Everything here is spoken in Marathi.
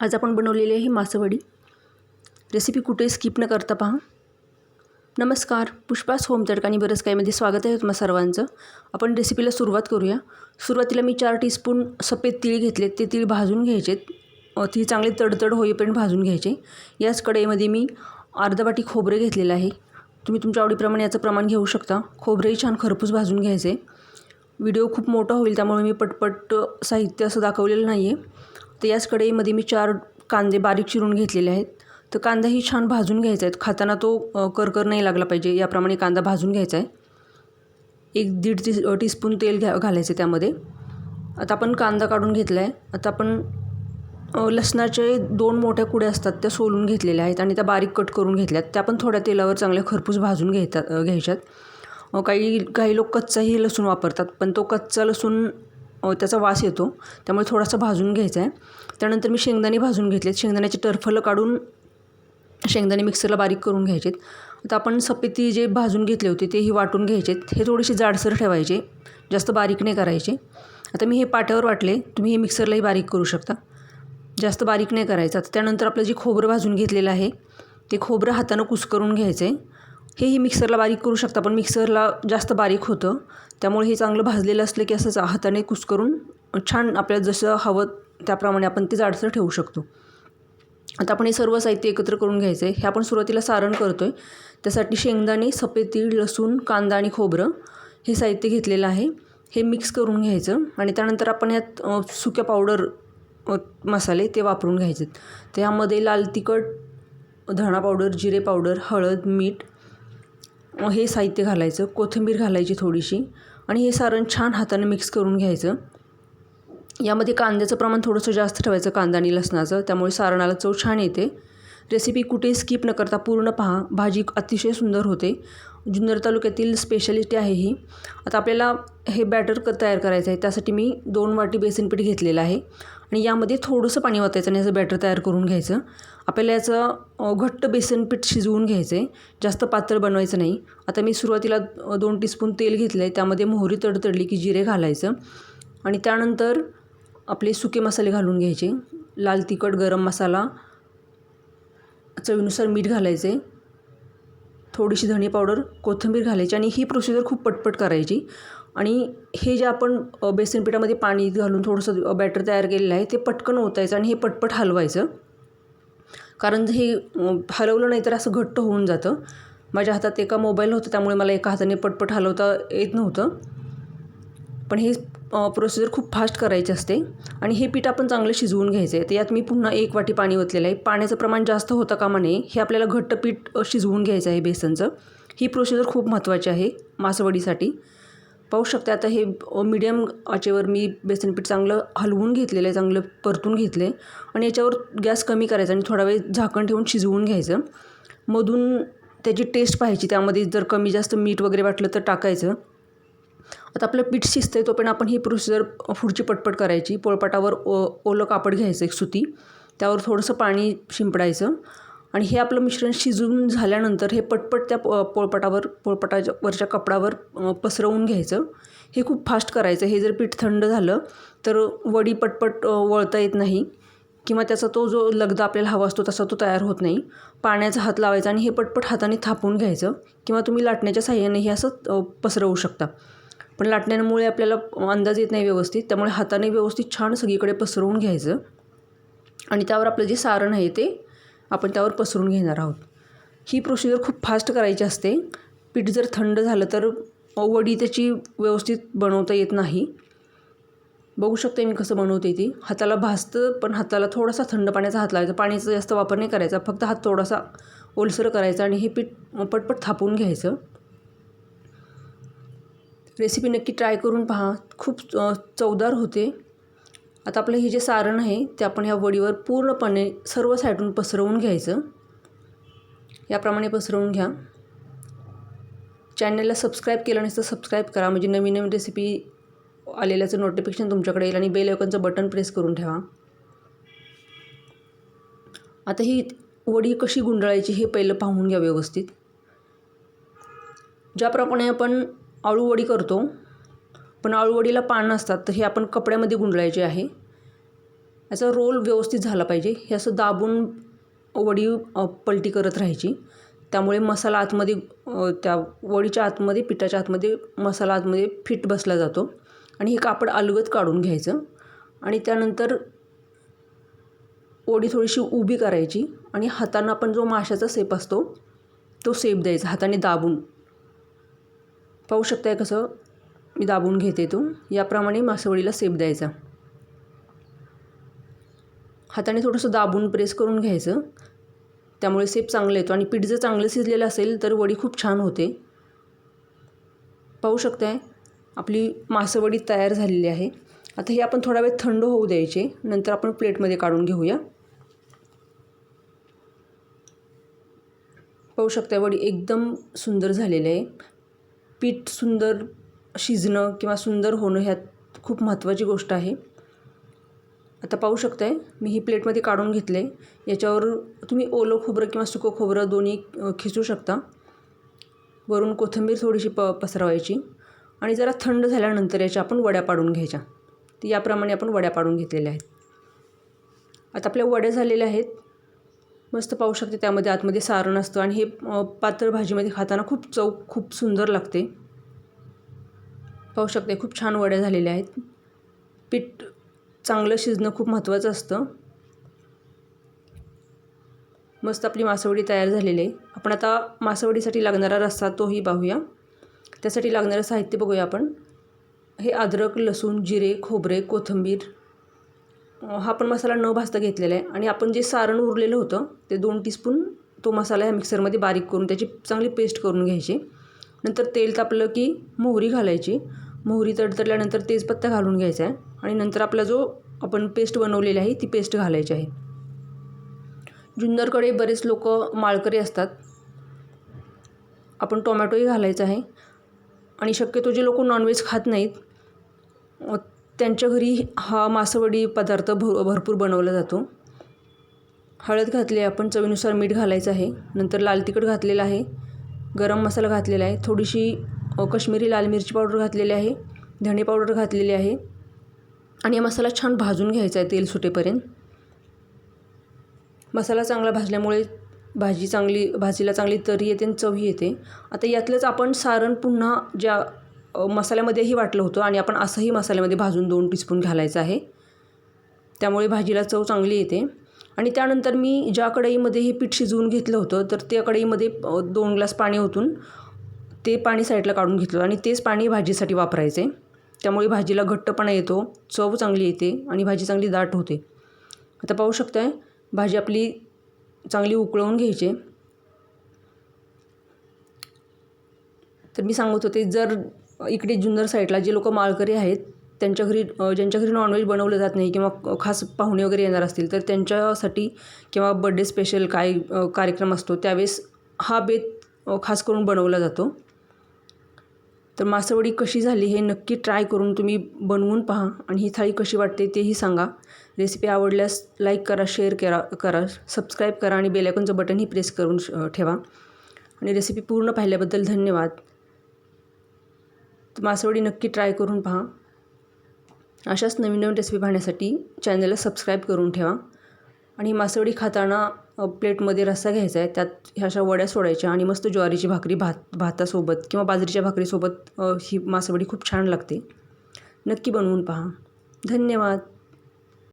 आज आपण बनवलेली आहे मासवडी. रेसिपी कुठे स्किप न करता पहा. नमस्कार पुष्पास होम चटक आणि बरंच काहीमध्ये स्वागत आहे तुम्हा सर्वांचं. आपण रेसिपीला सुरुवात करूया. सुरुवातीला मी चार टीस्पून सफेद तीळ घेतले ते तीळ भाजून घ्यायचेत. ती चांगले तडतड होईपर्यंत भाजून घ्यायचे. याच कढईमध्ये मी अर्धा वाटी खोबरे घेतलेलं आहे. तुम्ही तुमच्या आवडीप्रमाणे याचं प्रमाण घेऊ शकता. खोबरेही छान खरपूस भाजून घ्यायचे. व्हिडिओ खूप मोठा होईल त्यामुळे मी पटपट साहित्य असं दाखवलेलं नाही आहे तर याच कढईमध्ये मी चार कांदे बारीक चिरून घेतलेले आहेत. तर कांदाही छान भाजून घ्यायचा आहे. खाताना तो करकर नाही लागला पाहिजे. याप्रमाणे कांदा भाजून घ्यायचा आहे. एक दीड टी टीस्पून तेल घ्या घालायचं त्यामध्ये. आता आपण कांदा काढून घेतला आहे. आता आपण लसणाचे दोन मोठ्या कुड्या असतात त्या सोलून घेतलेल्या आहेत आणि त्या बारीक कट करून घेतल्यात. त्या पण थोड्या तेलावर चांगल्या खरपूस भाजून घेतात घ्यायच्यात. काही काही लोक कच्चाही लसूण वापरतात पण तो कच्चा लसूण त्याचा वास येतो. त्यामुळे थोडासा भाजून घ्यायचा आहे. त्यानंतर मी शेंगदाणे भाजून घेतलेत. शेंगदाण्याचे टरफलं काढून शेंगदाणे मिक्सरला बारीक करून घ्यायचेत. आता आपण सपेती जे भाजून घेतले होते तेही वाटून घ्यायचेत. हे थोडेसे जाडसर ठेवायचे. जास्त बारीक नाही करायचे. आता मी हे पाट्यावर वाटले. तुम्ही हे मिक्सरलाही बारीक करू शकता. जास्त बारीक नाही करायचं. आता त्यानंतर आपलं जे खोबरं भाजून घेतलेलं आहे ते खोबरं हातानं कुस्करून घ्यायचं आहे हेही मिक्सरला बारीक करू शकता पण मिक्सरला जास्त बारीक होतं. त्यामुळे हे चांगलं भाजलेलं असलं की असंच हाताने कुस्करून छान आपल्याला जसं हवं त्याप्रमाणे आपण ते जाडसर ठेवू शकतो. आता आपण हे सर्व साहित्य एकत्र करून घ्यायचं आहे हे आपण सुरुवातीला सारण करतो आहे त्यासाठी शेंगदाणे सफेद तीळ लसूण कांदा आणि खोबरं हे साहित्य घेतलेलं आहे. हे मिक्स करून घ्यायचं आणि त्यानंतर आपण यात सुक्या पावडर मसाले ते वापरून घ्यायचे त्यामध्ये लाल तिखट धणा पावडर जिरे पावडर हळद मीठ हे साहित्य घालायचं कोथिंबीर घालायची थोडीशी आणि हे सारण छान हाताने मिक्स करून घ्यायचं. यामध्ये कांद्याचं प्रमाण थोडंसं जास्त ठेवायचं कांदा आणि लसणाचं. त्यामुळे सारणाला चव छान येते. रेसिपी कुठेही स्किप न करता पूर्ण पहा. भाजी अतिशय सुंदर होते. जुन्नर तालुक्यातील स्पेशालिटी आहे ही. आता आपल्याला हे बॅटर क तयार करायचं आहे. त्यासाठी मी दोन वाटी बेसन पीठ घेतलेलं आहे. आणि यामध्ये थोडंसं पाणी वाचायचं आणि याचं बॅटर तयार करून घ्यायचं. आपल्याला याचं घट्ट बेसन पीठ शिजवून घ्यायचं आहे जास्त पातळ बनवायचं नाही. आता मी सुरुवातीला दोन टीस्पून तेल घेतलं आहे त्यामध्ये मोहरी तडतडली की जिरे घालायचं. आणि त्यानंतर आपले सुके मसाले घालून घ्यायचे. लाल तिखट गरम मसाला चवीनुसार मीठ घालायचे थोडीशी धणे पावडर कोथिंबीर घालायची. आणि ही प्रोसिजर खूप पटपट करायची. आणि हे जे आपण बेसन पिठामध्ये पाणी घालून थोडंसं बॅटर तयार केलेलं आहे ते पटकन ओतायचं आणि हे पटपट हलवायचं. कारण हे हलवलं नाही तर असं घट्ट होऊन जातं. माझ्या हातात एका मोबाईल होतं त्यामुळे मला एका हाताने पटपट हलवता येत नव्हतं. पण हे प्रोसिजर खूप फास्ट करायची असते. आणि हे पीठ आपण चांगलं शिजवून घ्यायचं आहे तर यात मी पुन्हा एक वाटी पाणी ओतलेलं आहे. पाण्याचं प्रमाण जास्त होतं कामा नये हे आपल्याला घट्ट पीठ शिजवून घ्यायचं आहे बेसनचं. ही प्रोसिजर खूप महत्त्वाची आहे मासवडीसाठी. पाहू शकते. आता हे मीडियम आचेवर मी बेसन पीठ चांगलं हलवून घेतलेलं आहे चांगलं परतून घेतलं आहे आणि याच्यावर गॅस कमी करायचा आणि थोडा वेळ झाकण ठेवून शिजवून घ्यायचं. मधून त्याची टेस्ट पाहायची त्यामध्ये जर कमी जास्त मीठ वगैरे वाटलं तर टाकायचं. आता आपलं पीठ शिजतं आहे तोपर्यंत आपण ही प्रोसिजर पुढची पटपट करायची. पोळपाटावर ओ ओलं कापड घ्यायचं एक सुती. त्यावर थोडंसं पाणी शिंपडायचं. आणि हे आपलं मिश्रण शिजून झाल्यानंतर हे पटपट त्या प पोळपाटावर पोळपाटाच्या वरच्या कपडावर पसरवून घ्यायचं. हे खूप फास्ट करायचं. हे जर पीठ थंड झालं तर वडी पटपट वळता येत नाही. किंवा त्याचा तो जो लगदा आपल्याला हवा असतो तसा तो तयार होत नाही. पाण्याचा हात लावायचा आणि हे पटपट हाताने थापून घ्यायचं. किंवा तुम्ही लाटण्याच्या साह्यानेही असं पसरवू शकता. पण लाटण्यामुळे आपल्याला अंदाज येत नाही व्यवस्थित. त्यामुळे हाताने व्यवस्थित छान सगळीकडे पसरवून घ्यायचं. आणि त्यावर आपलं जे सारण आहे ते आपण त्यावर पसरून घेणार आहोत. ही प्रोसिजर खूप फास्ट करायची असते. पीठ जर थंड झालं तर वडी त्याची व्यवस्थित बनवता येत नाही. बघू शकते मी कसं बनवते ती. हाताला भासतं पण हाताला थोडासा थंड पाण्याचा हात लावायचा. पाण्याचा जास्त वापर नाही करायचा. फक्त हात थोडासा ओलसर करायचा आणि हे पीठ पटपट थापून घ्यायचं. रेसिपी नक्की ट्राय करून पहा. खूप चवदार होते. आता आपलं हे जे सारण आहे ते आपण ह्या वडीवर पूर्णपणे सर्व साईडून पसरवून घ्यायचं. याप्रमाणे पसरवून घ्या. चॅनलला सबस्क्राईब केलं नसतं सबस्क्राईब करा. म्हणजे नवीन नवीन रेसिपी आलेल्याचं नोटिफिकेशन तुमच्याकडे येईल आणि बेल आयकॉनचं बटन प्रेस करून ठेवा. आता ही वडी कशी गुंडाळायची हे पहिलं पाहून घ्या व्यवस्थित. ज्याप्रमाणे आपण आळूवडी करतो पण आळूवडीला पान असतात तर हे आपण कपड्यामध्ये गुंडळायचे आहे. याचा रोल व्यवस्थित झाला पाहिजे. हे असं दाबून वडी पलटी करत राहायची. त्यामुळे मसाला आतमध्ये त्या वडीच्या आतमध्ये पिठाच्या आतमध्ये मसाला आतमध्ये फिट बसला जातो. आणि हे कापड अलगद काढून घ्यायचं. आणि त्यानंतर वडी थोडीशी उभी करायची. आणि हातानं आपण जो माशाचा सेप असतो तो सेप द्यायचा हाताने दाबून. पाहू शकताय कसं? मी दाबून घेते तो. याप्रमाणे मासवडीला सेप द्यायचा. हाताने थोडंसं दाबून प्रेस करून घ्यायचं. त्यामुळे सेप चांगला येतो. आणि पीठ जर चांगलं शिजलेलं असेल तर वडी खूप छान होते. पाहू शकताय आपली मासवडी तयार झालेली आहे. आता हे आपण थोडा वेळ थंड होऊ द्यायचे. नंतर आपण प्लेटमध्ये काढून घेऊया. पाहू शकता वडी एकदम सुंदर झालेली आहे. पीठ सुंदर शिजणं किंवा सुंदर होणं ह्यात खूप महत्त्वाची गोष्ट आहे. आता पाहू शकताय मी ही प्लेटमध्ये काढून घेतले. याच्यावर तुम्ही ओलं खोबरं किंवा सुकं खोबरं दोन्ही खिचू शकता. वरून कोथिंबीर थोडीशी प पसरवायची. आणि जरा थंड झाल्यानंतर याच्या आपण वड्या पाडून घ्यायच्या. तर याप्रमाणे आपण वड्या पाडून घेतलेल्या आहेत. आता आपल्या वड्या झालेल्या आहेत. मस्त पाहू शकते त्यामध्ये आतमध्ये सारण असतं आणि हे पातळ भाजीमध्ये खाताना खूप चव खूप सुंदर लागते. पाहू शकते खूप छान वड्या झालेल्या आहेत. पीठ चांगलं शिजणं खूप महत्त्वाचं असतं. मस्त आपली मासवडी तयार झालेली आहे. आपण आता मासवडीसाठी लागणारा रस्सा तोही पाहूया. त्यासाठी लागणारं साहित्य बघूया आपण. हे अद्रक लसूण जिरे खोबरे कोथिंबीर हा पण मसाला न भाजता घेतलेला आहे. आणि आपण जे सारण उरलेलं होतं ते दोन टीस्पून तो मसाला ह्या मिक्सरमध्ये बारीक करून त्याची चांगली पेस्ट करून घ्यायची. नंतर तेल तापलं की मोहरी घालायची. मोहरी तडतडल्यानंतर तेजपत्ता घालून घ्यायचा आहे आणि नंतर आपला जो आपण पेस्ट बनवलेली आहे ती पेस्ट घालायची आहे. जुन्नरकडे बरेच लोक माळकरी असतात. आपण टोमॅटोही घालायचा आहे. आणि शक्यतो जे लोक नॉनव्हेज खात नाहीत त्यांच्या घरी हा मासवडी पदार्थ भर भरपूर बनवला जातो. हळद घातली आहे आपण चवीनुसार मीठ घालायचं आहे. नंतर लाल तिखट घातलेलं आहे. गरम मसाला घातलेला आहे. थोडीशी कश्मीरी लाल मिरची पावडर घातलेली आहे धणे पावडर घातलेली आहे आणि हा मसाला छान भाजून घ्यायचा आहे तेल सुटेपर्यंत. मसाला चांगला भाजल्यामुळे भाजी चांगली भाजीला चांगली तरी येते आणि चवही येते. आता यातलंच आपण सारण पुन्हा ज्या मसाल्यामध्येही वाटलं होतं आणि आपण असंही मसाल्यामध्ये भाजून दोन टीस्पून घालायचं आहे. त्यामुळे भाजीला चव चांगली येते. आणि त्यानंतर मी ज्या कढईमध्ये हे पीठ शिजवून घेतलं होतं तर त्या कढईमध्ये दोन ग्लास पाणी ओतून ते पाणी साईडला काढून घेतलं आणि तेच पाणी भाजीसाठी वापरायचे. त्यामुळे भाजीला घट्टपणा येतो चव चांगली येते आणि भाजी चांगली दाट होते. आता पाहू शकताय भाजी आपली चांगली उकळवून घ्यायची. तर मी सांगत होते जर इकडे जुन्नर साईडला जे लोक माळकरी आहेत त्यांच्या घरी ज्यांच्या घरी नॉनव्हेज बनवलं जात नाही किंवा खास पाहुणे वगैरे येणार असतील तर त्यांच्यासाठी किंवा बड्डे स्पेशल काय कार्यक्रम असतो त्यावेळेस हा बेत खास करून बनवला जातो. तर मासवडी कशी झाली हे नक्की ट्राय करून तुम्ही बनवून पहा आणि ही थाळी कशी वाटते तेही सांगा. रेसिपी आवडल्यास लाईक करा शेअर करा करा सबस्क्राईब करा आणि बेलायकॉनचं बटनही प्रेस करून ठेवा. आणि रेसिपी पूर्ण पाहिल्याबद्दल धन्यवाद. तर मासवडी नक्की ट्राय करून पहा. अशाच नवीन नवीन रेसिपी पाहण्यासाठी चॅनलला सबस्क्राईब करून ठेवा. आणि मासवडी खाताना प्लेटमध्ये रस्सा घ्यायचा आहे. त्यात ह्या अशा वड्या सोडायच्या आणि मस्त ज्वारीची भाकरी भात भातासोबत किंवा बाजरीच्या भाकरीसोबत ही मासवडी खूप छान लागते. नक्की बनवून पहा. धन्यवाद.